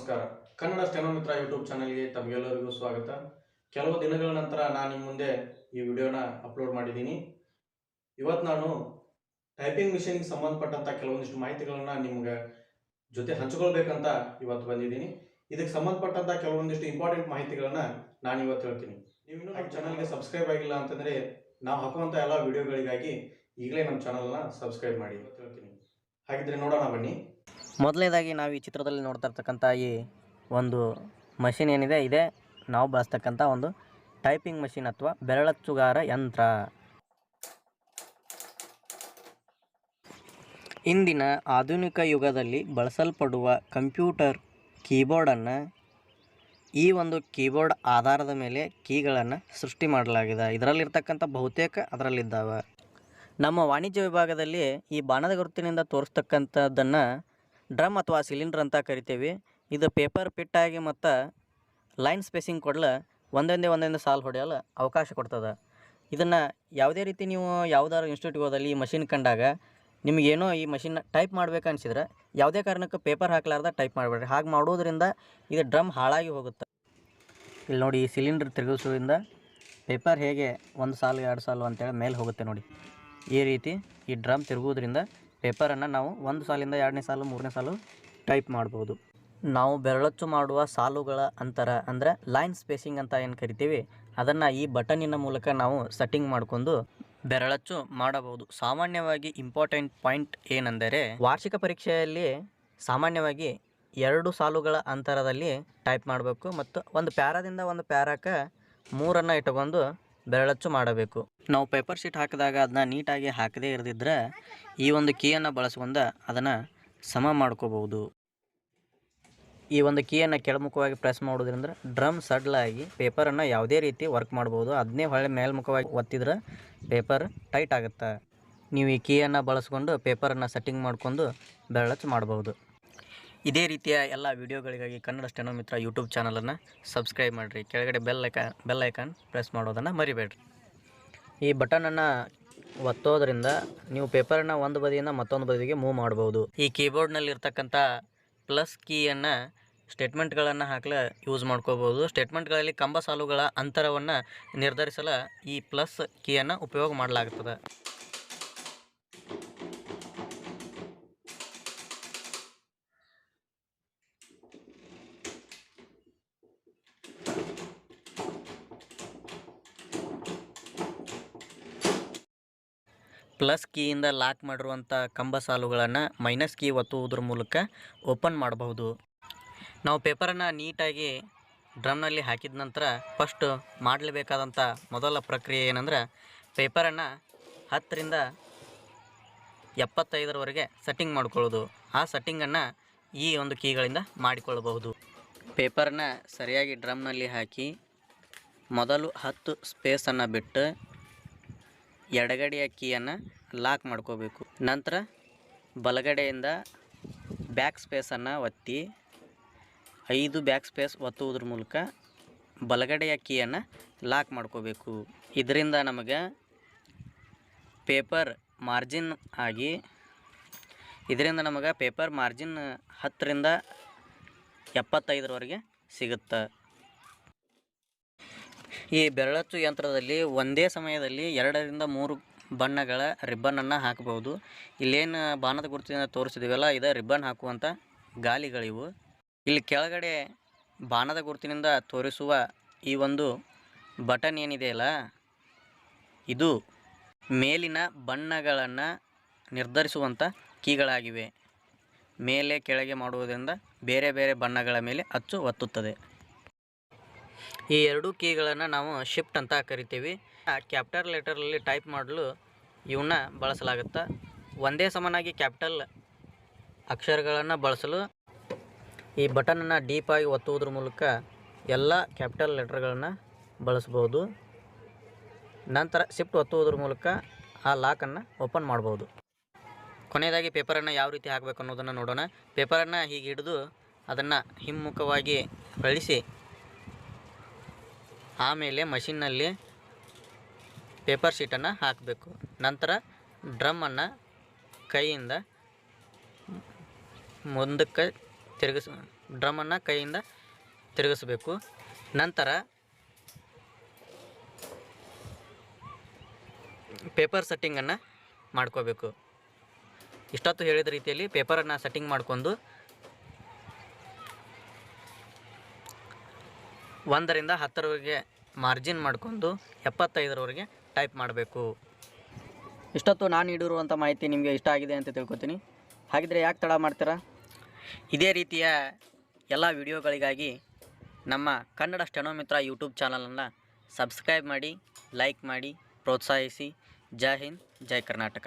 ನಮಸ್ಕಾರ. Kannada steno Mitra YouTube ಚಾನಲ್ಗೆ ತಮಗೆಲ್ಲರಿಗೂ ಸ್ವಾಗತ. ಕೆಲವು ದಿನಗಳ ನಂತರ ನಾನು ನಿಮ್ಮ ಮುಂದೆ ಈ ವಿಡಿಯೋನ ಅಪ್ಲೋಡ್ ಮಾಡಿದ್ದೀನಿ. ಇವತ್ತು ನಾನು ಟೈಪಿಂಗ್ ಮಿಷಿನ್ಗೆ ಸಂಬಂಧಪಟ್ಟಂಥ ಕೆಲವೊಂದಿಷ್ಟು ಮಾಹಿತಿಗಳನ್ನು ನಿಮ್ಗೆ ಜೊತೆ ಹಂಚ್ಕೊಳ್ಬೇಕಂತ ಇವತ್ತು ಬಂದಿದ್ದೀನಿ. ಇದಕ್ಕೆ ಸಂಬಂಧಪಟ್ಟಂಥ ಕೆಲವೊಂದಿಷ್ಟು ಇಂಪಾರ್ಟೆಂಟ್ ಮಾಹಿತಿಗಳನ್ನು ನಾನು ಇವತ್ತು ಹೇಳ್ತೀನಿ. ನೀವು ಇನ್ನೂ ನಮ್ಮ ಚಾನಲ್ಗೆ ಸಬ್ಸ್ಕ್ರೈಬ್ ಆಗಿಲ್ಲ ಅಂತಂದರೆ ನಾವು ಹಾಕುವಂಥ ಎಲ್ಲ ವಿಡಿಯೋಗಳಿಗಾಗಿ ಈಗಲೇ ನಮ್ಮ ಚಾನಲ್ನ ಸಬ್ಸ್ಕ್ರೈಬ್ ಮಾಡಿ. ಇವತ್ತು ಹೇಳ್ತೀನಿ. ಹಾಗಿದ್ರೆ ನೋಡೋಣ ಬನ್ನಿ. ಮೊದಲನೇದಾಗಿ ನಾವು ಈ ಚಿತ್ರದಲ್ಲಿ ನೋಡ್ತಾ ಇರ್ತಕ್ಕಂಥ ಈ ಒಂದು ಮಷಿನ್ ಏನಿದೆ, ಇದೆ ನಾವು ಬಳಸ್ತಕ್ಕಂಥ ಒಂದು ಟೈಪಿಂಗ್ ಮಷಿನ್ ಅಥವಾ ಬೆರಳಚ್ಚುಗಾರ ಯಂತ್ರ. ಇಂದಿನ ಆಧುನಿಕ ಯುಗದಲ್ಲಿ ಬಳಸಲ್ಪಡುವ ಕಂಪ್ಯೂಟರ್ ಕೀಬೋರ್ಡನ್ನು ಈ ಒಂದು ಕೀಬೋರ್ಡ್ ಆಧಾರದ ಮೇಲೆ ಕೀಗಳನ್ನು ಸೃಷ್ಟಿ ಮಾಡಲಾಗಿದೆ. ಇದರಲ್ಲಿರ್ತಕ್ಕಂಥ ಬಹುತೇಕ ಅದರಲ್ಲಿದ್ದಾವೆ. ನಮ್ಮ ವಾಣಿಜ್ಯ ವಿಭಾಗದಲ್ಲಿ ಈ ಬಾಣದ ಗುರುತಿನಿಂದ ತೋರಿಸ್ತಕ್ಕಂಥದ್ದನ್ನು ಡ್ರಮ್ ಅಥವಾ ಸಿಲಿಂಡ್ರ್ ಅಂತ ಕರಿತೀವಿ. ಇದು ಪೇಪರ್ ಪಿಟ್ಟಾಗಿ ಮತ್ತು ಲೈನ್ ಸ್ಪೇಸಿಂಗ್ ಕೊಡಲು ಒಂದೊಂದೇ ಒಂದೊಂದೇ ಸಾಲು ಹೊಡೆಯಲು ಅವಕಾಶ ಕೊಡ್ತದೆ. ಇದನ್ನು ಯಾವುದೇ ರೀತಿ ನೀವು ಯಾವುದಾದ್ರು ಇನ್ಸ್ಟಿಟ್ಯೂಟ್ ಹೋದಲ್ಲಿ ಈ ಮಷಿನ್ ಕಂಡಾಗ ನಿಮಗೇನೋ ಈ ಮಷಿನ್ನ ಟೈಪ್ ಮಾಡ್ಬೇಕು ಅನ್ಸಿದ್ರೆ ಯಾವುದೇ ಕಾರಣಕ್ಕೂ ಪೇಪರ್ ಹಾಕ್ಲಾರ್ದ ಟೈಪ್ ಮಾಡಬೇಡ್ರಿ. ಹಾಗೆ ಮಾಡೋದ್ರಿಂದ ಇದು ಡ್ರಮ್ ಹಾಳಾಗಿ ಹೋಗುತ್ತೆ. ಇಲ್ಲಿ ನೋಡಿ ಈ ಸಿಲಿಂಡ್ರ್ ತಿರುಗಿಸೋದ್ರಿಂದ ಪೇಪರ್ ಹೇಗೆ ಒಂದು ಸಾಲು ಎರಡು ಸಾಲು ಅಂತೇಳಿ ಮೇಲೆ ಹೋಗುತ್ತೆ ನೋಡಿ. ಈ ರೀತಿ ಈ ಡ್ರಮ್ ತಿರುಗುವುದರಿಂದ ಪೇಪರನ್ನು ನಾವು ಒಂದು ಸಾಲಿಂದ ಎರಡನೇ ಸಾಲು, ಮೂರನೇ ಸಾಲು ಟೈಪ್ ಮಾಡ್ಬೋದು. ನಾವು ಬೆರಳಚ್ಚು ಮಾಡುವ ಸಾಲುಗಳ ಅಂತರ, ಅಂದರೆ ಲೈನ್ ಸ್ಪೇಸಿಂಗ್ ಅಂತ ಏನು ಕರಿತೀವಿ, ಅದನ್ನು ಈ ಬಟನಿನ ಮೂಲಕ ನಾವು ಸೆಟ್ಟಿಂಗ್ ಮಾಡ್ಕೊಂಡು ಬೆರಳಚ್ಚು ಮಾಡಬಹುದು. ಸಾಮಾನ್ಯವಾಗಿ ಇಂಪಾರ್ಟೆಂಟ್ ಪಾಯಿಂಟ್ ಏನೆಂದರೆ, ವಾರ್ಷಿಕ ಪರೀಕ್ಷೆಯಲ್ಲಿ ಸಾಮಾನ್ಯವಾಗಿ ಎರಡು ಸಾಲುಗಳ ಅಂತರದಲ್ಲಿ ಟೈಪ್ ಮಾಡಬೇಕು, ಮತ್ತು ಒಂದು ಪ್ಯಾರಾದಿಂದ ಒಂದು ಪ್ಯಾರಾಕ ಮೂರನ್ನು ಇಟ್ಕೊಂಡು ಬೆರಳಚ್ಚು ಮಾಡಬೇಕು. ನಾವು ಪೇಪರ್ ಶೀಟ್ ಹಾಕಿದಾಗ ಅದನ್ನ ನೀಟಾಗಿ ಹಾಕದೇ ಇರದಿದ್ದರೆ ಈ ಒಂದು ಕೀಯನ್ನು ಬಳಸ್ಕೊಂಡು ಅದನ್ನು ಸಮ ಮಾಡ್ಕೋಬಹುದು. ಈ ಒಂದು ಕೀಯನ್ನು ಕೆಳಮುಖವಾಗಿ ಪ್ರೆಸ್ ಮಾಡೋದ್ರಿಂದ ಡ್ರಮ್ ಸಡ್ಲಾಗಿ ಪೇಪರನ್ನು ಯಾವುದೇ ರೀತಿ ವರ್ಕ್ ಮಾಡ್ಬೋದು. ಅದನ್ನೇ ಹೊಳೆ ಮೇಲ್ಮುಖವಾಗಿ ಒತ್ತಿದ್ರೆ ಪೇಪರ್ ಟೈಟ್ ಆಗುತ್ತೆ? ನೀವು ಈ ಕೀಯನ್ನು ಬಳಸ್ಕೊಂಡು ಪೇಪರನ್ನು ಸೆಟ್ಟಿಂಗ್ ಮಾಡ್ಕೊಂಡು ಬೆರಳಚ್ಚು ಮಾಡ್ಬೋದು ಇದೇ ರೀತಿಯ ಎಲ್ಲ ವಿಡಿಯೋಗಳಿಗಾಗಿ ಕನ್ನಡ ಸ್ಟೆನೋ ಮಿತ್ರ ಯೂಟ್ಯೂಬ್ ಚಾನಲನ್ನು ಸಬ್ಸ್ಕ್ರೈಬ್ ಮಾಡಿರಿ. ಕೆಳಗಡೆ bell icon, bell icon press ಮಾಡೋದನ್ನು ಮರಿಬೇಡ್ರಿ. ಈ ಬಟನನ್ನು ಒತ್ತೋದ್ರಿಂದ ನೀವು ಪೇಪರನ್ನು ಒಂದು ಬದಿಯಿಂದ ಮತ್ತೊಂದು ಬದಿಗೆ ಮೂವ್ ಮಾಡ್ಬೋದು. ಈ ಕೀಬೋರ್ಡ್ನಲ್ಲಿ ಇರ್ತಕ್ಕಂಥ ಪ್ಲಸ್ ಕೀಯನ್ನು ಸ್ಟೇಟ್ಮೆಂಟ್ಗಳನ್ನು ಹಾಕಲು ಯೂಸ್ ಮಾಡ್ಕೋಬೋದು. ಸ್ಟೇಟ್ಮೆಂಟ್ಗಳಲ್ಲಿ ಕಂಬ ಸಾಲುಗಳ ಅಂತರವನ್ನು ನಿರ್ಧರಿಸಲು ಈ ಪ್ಲಸ್ ಕೀಯನ್ನು ಉಪಯೋಗ ಮಾಡಲಾಗುತ್ತದೆ ಪ್ಲಸ್ ಕೀಯಿಂದ ಲಾಕ್ ಮಾಡಿರುವಂಥ ಕಂಬ ಸಾಲುಗಳನ್ನು ಮೈನಸ್ ಕೀ ಒತ್ತುವುದ್ರ ಮೂಲಕ ಓಪನ್ ಮಾಡಬಹುದು. ನಾವು ಪೇಪರನ್ನು ನೀಟಾಗಿ ಡ್ರಮ್ನಲ್ಲಿ ಹಾಕಿದ ನಂತರ ಫಸ್ಟ್ ಮಾಡಲೇಬೇಕಾದಂಥ ಮೊದಲ ಪ್ರಕ್ರಿಯೆ ಏನಂದ್ರೆ ಪೇಪರನ್ನು ಹತ್ತರಿಂದ ಎಪ್ಪತ್ತೈದರವರೆಗೆ ಸೆಟ್ಟಿಂಗ್ ಮಾಡಿಕೊಳ್ಳೋದು. ಆ ಸೆಟ್ಟಿಂಗನ್ನು ಈ ಒಂದು ಕೀಗಳಿಂದ ಮಾಡಿಕೊಳ್ಳಬಹುದು. ಪೇಪರನ್ನು ಸರಿಯಾಗಿ ಡ್ರಮ್ನಲ್ಲಿ ಹಾಕಿ ಮೊದಲು ಹತ್ತು ಸ್ಪೇಸನ್ನು ಬಿಟ್ಟು ಎಡಗಡೆಯ ಕೀಯನ್ನು ಲಾಕ್ ಮಾಡ್ಕೋಬೇಕು. ನಂತರ ಬಲಗಡೆಯಿಂದ ಬ್ಯಾಕ್ ಸ್ಪೇಸನ್ನು ಒತ್ತಿ ಐದು ಬ್ಯಾಕ್ ಸ್ಪೇಸ್ ಒತ್ತುವುದ್ರ ಮೂಲಕ ಬಲಗಡೆಯ ಕೀಯನ್ನು ಲಾಕ್ ಮಾಡ್ಕೋಬೇಕು. ಇದರಿಂದ ನಮಗೆ ಪೇಪರ್ ಮಾರ್ಜಿನ್ ಆಗಿ ಇದರಿಂದ ನಮಗೆ ಪೇಪರ್ ಮಾರ್ಜಿನ್ ಹತ್ತರಿಂದ ಎಪ್ಪತ್ತೈದರವರೆಗೆ ಸಿಗುತ್ತೆ. ಈ ಬೆರಳಚ್ಚು ಯಂತ್ರದಲ್ಲಿ ಒಂದೇ ಸಮಯದಲ್ಲಿ ಎರಡರಿಂದ ಮೂರು ಬಣ್ಣಗಳ ರಿಬ್ಬನನ್ನು ಹಾಕಬಹುದು. ಇಲ್ಲೇನು ಬಾಣದ ಗುರುತಿನ ತೋರಿಸಿದಿವಲ್ಲ, ಇದು ರಿಬ್ಬನ್ ಹಾಕುವಂಥ ಗಾಲಿಗಳಿವು. ಇಲ್ಲಿ ಕೆಳಗಡೆ ಬಾಣದ ಗುರುತಿನಿಂದ ತೋರಿಸುವ ಈ ಒಂದು ಬಟನ್ ಏನಿದೆಯಲ್ಲ, ಇದು ಮೇಲಿನ ಬಣ್ಣಗಳನ್ನು ನಿರ್ಧರಿಸುವಂಥ ಕೀಗಳಾಗಿವೆ. ಮೇಲೆ ಕೆಳಗೆ ಮಾಡುವುದರಿಂದ ಬೇರೆ ಬೇರೆ ಬಣ್ಣಗಳ ಮೇಲೆ ಅಚ್ಚು ಒತ್ತುತ್ತದೆ. ಈ ಎರಡೂ ಕೀಗಳನ್ನು ನಾವು ಶಿಫ್ಟ್ ಅಂತ ಕರಿತೀವಿ. ಕ್ಯಾಪಿಟಲ್ ಲೆಟರಲ್ಲಿ ಟೈಪ್ ಮಾಡಲು ಇವನ್ನ ಬಳಸಲಾಗುತ್ತೆ? ಒಂದೇ ಸಮನಾಗಿ ಕ್ಯಾಪಿಟಲ್ ಅಕ್ಷರಗಳನ್ನು ಬಳಸಲು ಈ ಬಟನನ್ನು ಡೀಪಾಗಿ ಒತ್ತುವುದ್ರ ಮೂಲಕ ಎಲ್ಲ ಕ್ಯಾಪಿಟಲ್ ಲೆಟರ್ಗಳನ್ನು ಬಳಸ್ಬೋದು ನಂತರ ಶಿಫ್ಟ್ ಒತ್ತುವುದ್ರ ಮೂಲಕ ಆ ಲಾಕನ್ನು ಓಪನ್ ಮಾಡ್ಬೋದು ಕೊನೆಯದಾಗಿ ಪೇಪರನ್ನು ಯಾವ ರೀತಿ ಹಾಕಬೇಕು ಅನ್ನೋದನ್ನು ನೋಡೋಣ. ಪೇಪರನ್ನು ಹೀಗೆ ಹಿಡಿದು ಅದನ್ನು ಹಿಮ್ಮುಖವಾಗಿ ಕಳಿಸಿ ಆಮೇಲೆ ಮಷಿನ್ನಲ್ಲಿ ಪೇಪರ್ ಶೀಟನ್ನು ಹಾಕಬೇಕು. ನಂತರ ಡ್ರಮ್ಮನ್ನು ಕೈಯಿಂದ ಮುಂದಕ್ಕೆ ತಿರುಗಿಸ, ಡ್ರಮ್ಮನ್ನು ಕೈಯಿಂದ ತಿರುಗಿಸಬೇಕು. ನಂತರ ಪೇಪರ್ ಸೆಟ್ಟಿಂಗನ್ನು ಮಾಡ್ಕೋಬೇಕು. ಇಷ್ಟೊತ್ತು ಹೇಳಿದ ರೀತಿಯಲ್ಲಿ ಪೇಪರನ್ನು ಸೆಟ್ಟಿಂಗ್ ಮಾಡಿಕೊಂಡು ಒಂದರಿಂದ ಹತ್ತರವರೆಗೆ ಮಾರ್ಜಿನ್ ಮಾಡ್ಕೊಂಡು ಎಪ್ಪತ್ತೈದರವರೆಗೆ ಟೈಪ್ ಮಾಡಬೇಕು. ಇಷ್ಟೊತ್ತು ನಾನು ಇಡಿರುವಂಥ ಮಾಹಿತಿ ನಿಮಗೆ ಇಷ್ಟ ಆಗಿದೆ ಅಂತ ತಿಳ್ಕೊತೀನಿ. ಹಾಗಿದ್ರೆ ಯಾಕೆ ತಡ ಮಾಡ್ತೀರಾ? ಇದೇ ರೀತಿಯ ಎಲ್ಲ ವಿಡಿಯೋಗಳಿಗಾಗಿ ನಮ್ಮ ಕನ್ನಡ ಸ್ಟೆನೋಮಿತ್ರ ಯೂಟ್ಯೂಬ್ ಚಾನಲನ್ನು ಸಬ್ಸ್ಕ್ರೈಬ್ ಮಾಡಿ ಲೈಕ್ ಮಾಡಿ ಪ್ರೋತ್ಸಾಹಿಸಿ. ಜೈ ಹಿಂದ್ ಜೈ ಕರ್ನಾಟಕ.